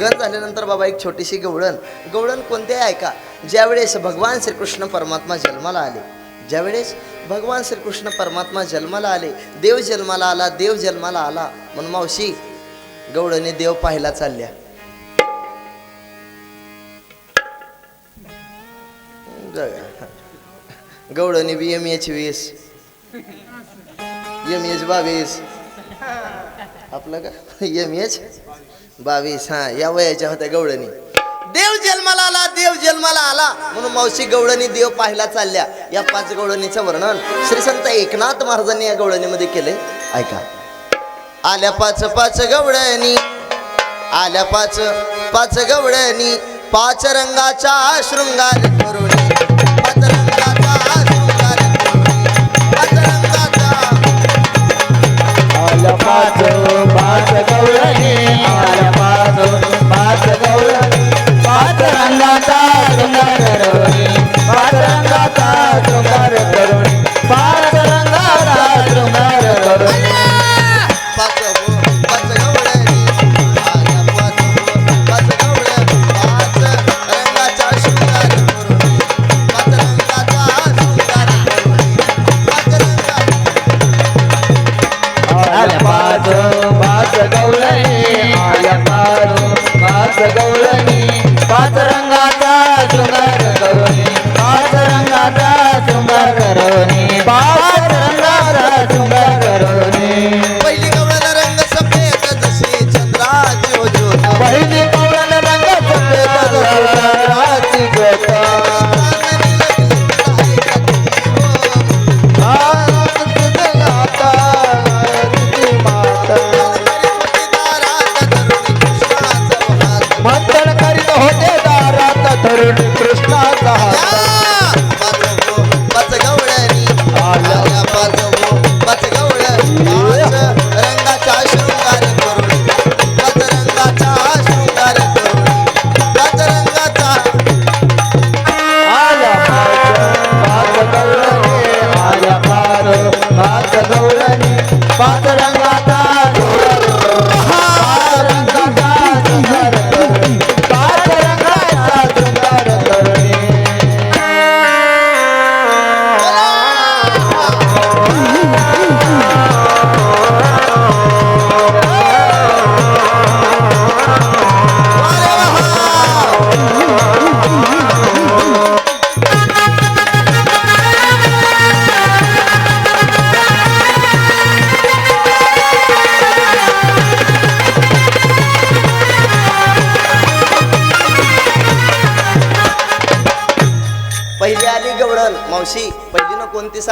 गण झाल्यानंतर बाबा एक छोटीशी गवळण. गवळण कोणते ऐका ज्यावेळेस भगवान श्रीकृष्ण परमात्मा जन्माला आले. ज्यावेळेस भगवान श्रीकृष्ण परमात्मा जन्माला आले देव जन्माला आला देव जन्माला आला म्हणून मावशी गवळणी देव पाहायला चालल्या. गवळणी बी एम एच वीस. एम एच बावीस. आपलं का? एम एच बावीस हा या वयाच्या होत्या गवळणी. देव जन्माला आला देव जन्माला आला. म्हणून मावशी गवळणी देव पाहायला चालल्या. या पाच गवळणीचं वर्णन श्री संत एकनाथ महाराजांनी या गवळणीमध्ये केले. ऐका. आल्या पाच पाच गवळणी. आल्या पाच पाच गवळणी. पाच रंगाचा शृंगार करून पाच रंगाचा शृंगार पाच रंगाचा शृंगार करुणी सगवळणी पाच रंगा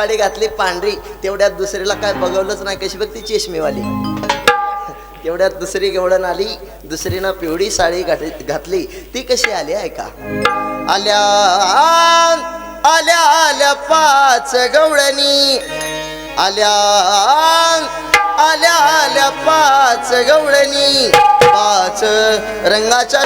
साडी घातली पांढरी तेवढ्यात दुसरीला काय बघवलंच नाही कशी बघ ती चष्मेवाली. तेवढ्यात दुसरी गवळण आली दुसरीनं पिवळी साडी घात- घातली. ती कशी आली ऐका आल्या आल्या आल्या पाच गवळणी आल्या आल्या आल्या पाच गवळणी पाच रंगाच्या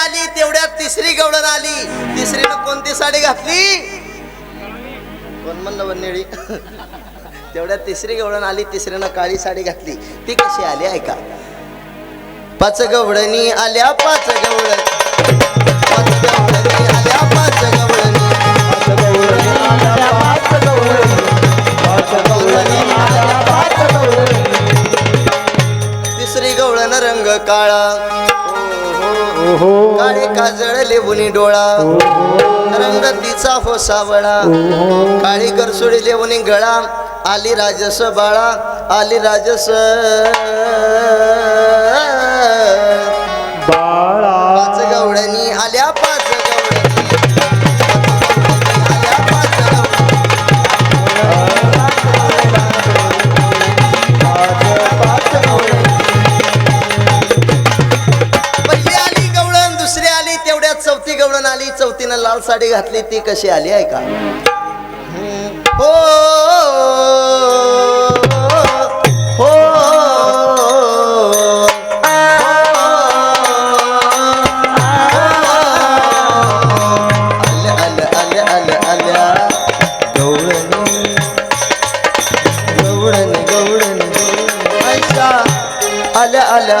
आली तेवढ्यात तिसरी गवळण आली. तिसरीनं कोणती साडी घातली? कोण म्हणलं वन्नेळी तेवढ्यात तिसरी गवळण आली तिसरीनं काळी साडी घातली. ती कशी आली ऐका. पाच गवळणी आल्या पाच गवळण पाच गवळणी आल्या पाच गवळणी पाच काजळ डोळा रंग तिचा हो सावळा काळी करसुडी लेवणी गळा आली राजस बाळा आली राजस चौथी आली चौथीनं लाल साडी घातली ती कशी आली आहे का? हो हो आल्या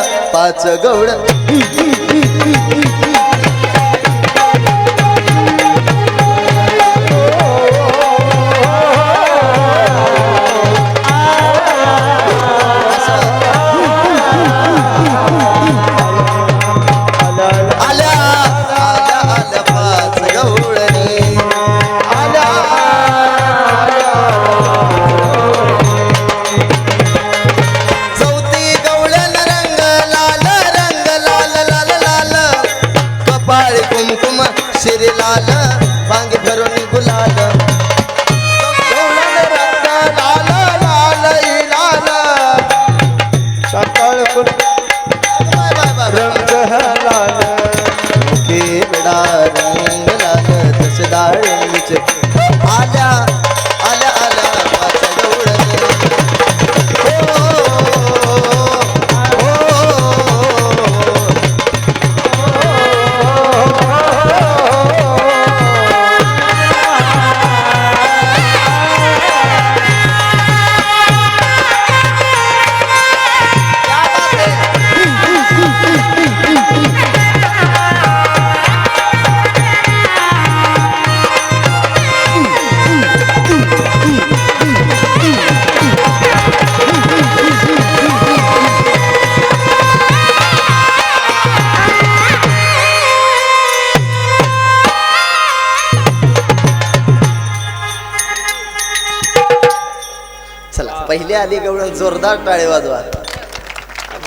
चला पहिली आली गवळण जोरदार टाळे वाजवा.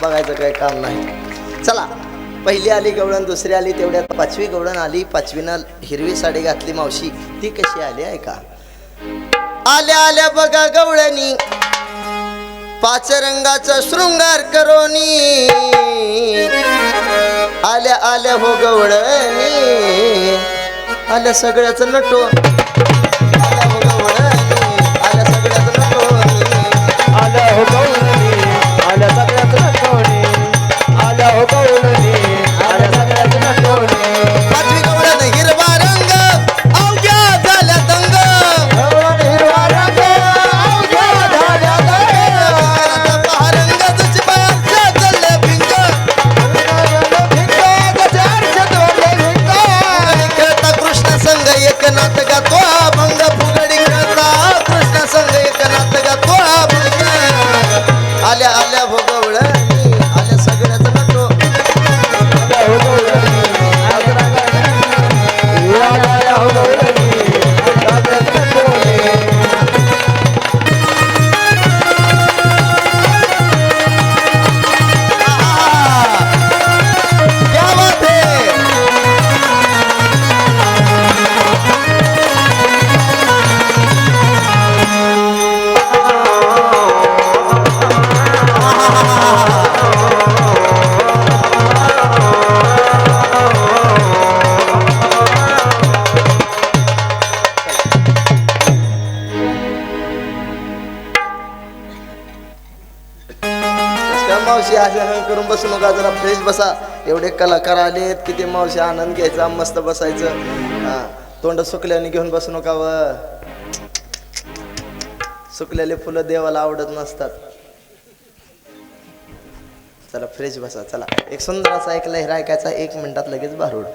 बघायचं काही काम नाही. चला पहिली आली गवळण दुसरी आली तेवढ्यात. पाचवी गवळण आली पाचवीनं हिरवी साडी घातली मावशी. ती कशी आली आहे का? आल्या आल्या बघा गवळणी. पाच रंगाचा शृंगार करोनी. आल्या आल्या हो गवळणी. आल्या सगळ्याच नटो. आल्या मावशी असं करून बसू नका जरा फ्रेश बसा. एवढे कलाकार आलेत किती मावशी आनंद घ्यायचा मस्त बसायचं. तोंड सुकल्याने घेऊन बसू नका व. सुकलेले फुलं देवाला आवडत नसतात. चला फ्रेश बसा चला. एक सुंदर असा ऐकला हिरा ऐकायचा एक मिनिटात लगेच बारूड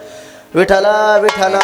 विठाला विठाला